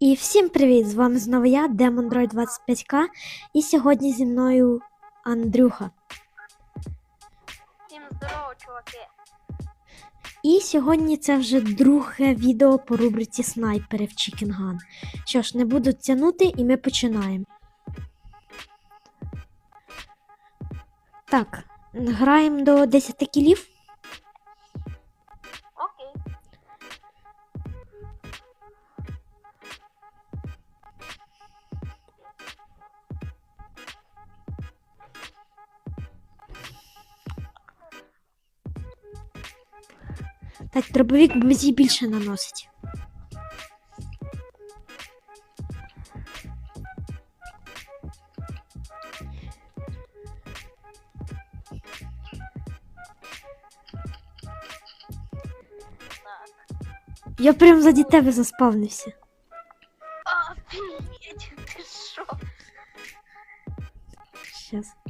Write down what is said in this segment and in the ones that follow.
І всім привіт! З вами знову я, Demon 25К, і сьогодні зі мною Андрюха. Всім здорово, чуваки. І сьогодні це вже друге відео по рубриці Снайпери в Chicken Gun. Що ж, не буду тягнути, і ми починаємо. Так, граємо до 10 кілів. Так, дробовик мені більше наносить. Я прям заді тебе заспавнився. Офігеть, ти що? Щас.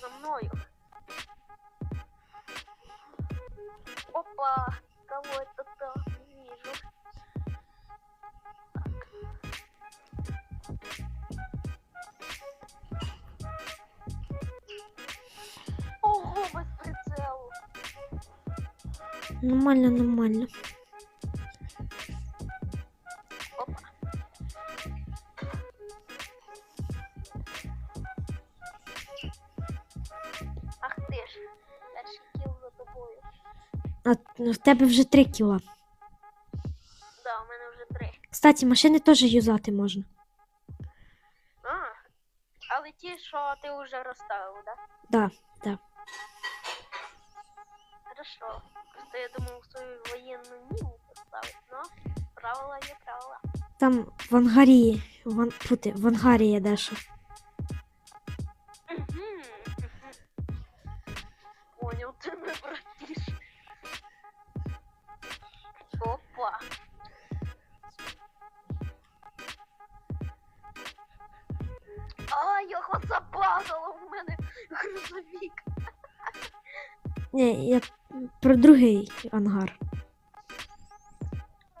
За мною. Опа, кого это там вижу? Ого, без прицелу. Нормально, нормально. А в тебе вже 3 кіла. Да, у мене вже три. Кстати, машини теж юзати можна. А, але ті, що ти вже розставив, да? Да, да. Хорошо. Просто я думав свою воєнну міну поставити, но правила є правила. Там в ангарі. В, ан... фу ти, в ангарі є дещо. Грузовик. Ні, я про другий ангар.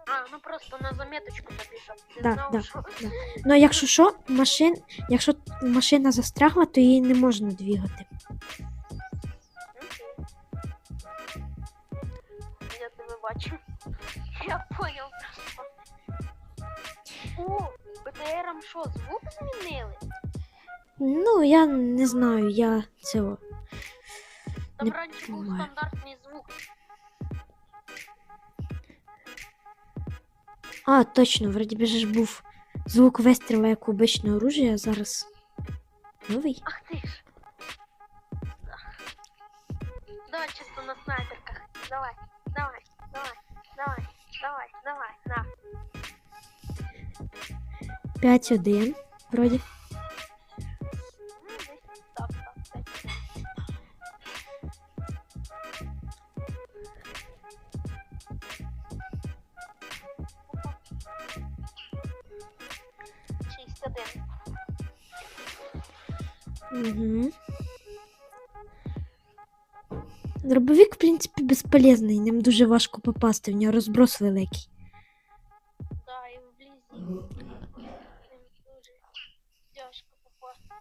А, ну просто на заметочку ти Да, знав, да, що... да. Ну, якщо що, машин, якщо машина застрягла, то її не можна двігати. Я тебе бачу. Я понял просто. О, БТРом що, звук змінили? Ну, я не знаю, я цього. Там Не раніше був понимаю. стандартний звук. А, точно, вроді би ж був звук вистріла як у обичне оружие, а зараз новий. Ах ти ж. Давай чисто на снайперках. Давай, давай, давай, давай, давай, давай, на. 5-1, вроді. Один. Угу. Дробовик, в принципі, безполезний, ним дуже важко попасти, в нього розброс великий. Да, і вблизі. Тяжко попасти.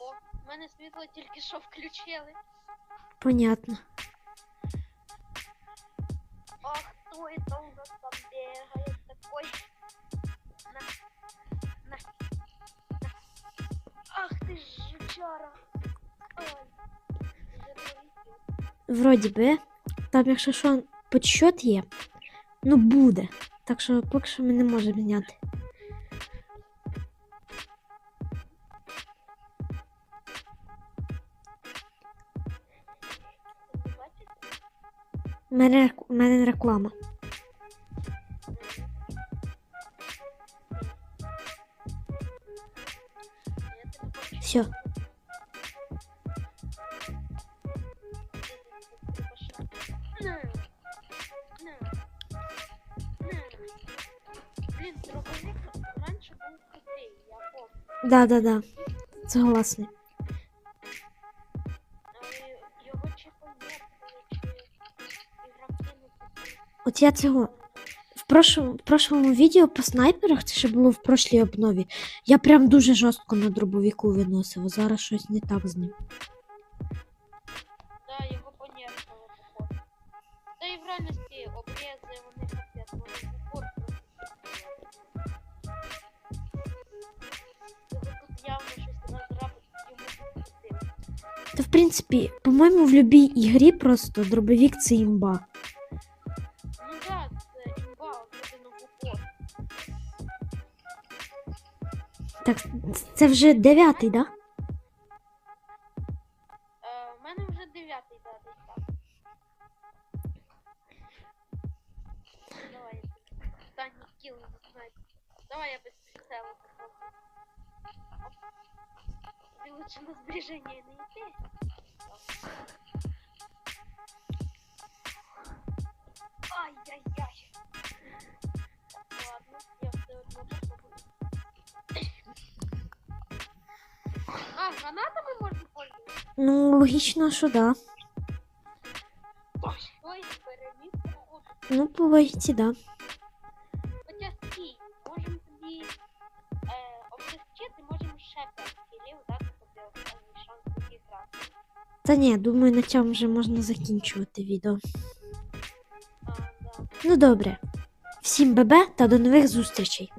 О, в мене світло тільки що включили. Понятно. Это у нас там бегает такой? Вроді би, там, якщо що, подсчет є, ну буде. Так що поки що ми не можемо зняти. Ти не бачиш? У мене, у мене реклама. Все. Блін, дробовик раніше був крутий, я помню. Да, да, да. Не такі. От я цього в прошлому, в прошлому відео по снайперах, це ще було в прошлій обнові. Я прям дуже жорстко на дробовіку виносив, зараз щось не так з ним. Реальності обрези, вони капець, вони в упор тут явно щось розрабить, йому. Та в принципі, по-моєму, в будь-якій ігрі просто дробовік це імба. Ну да, це імба, упор. Так, це вже дев'ятий, да? Кіл не знаю. Давай я попробую. Оп. Лучше на збереження не йти. Ай-яй-яй. Ладно, я все одно. А, гранатами можна пользуватися? Ну, логічно, що да. Ой, переміг. Ну, по логіці, да. Кілів дати тобі останній шанс відіграти. Та ні, думаю, на цьому вже можна закінчувати відео. А, да. Ну добре. Всім бебе та до нових зустрічей.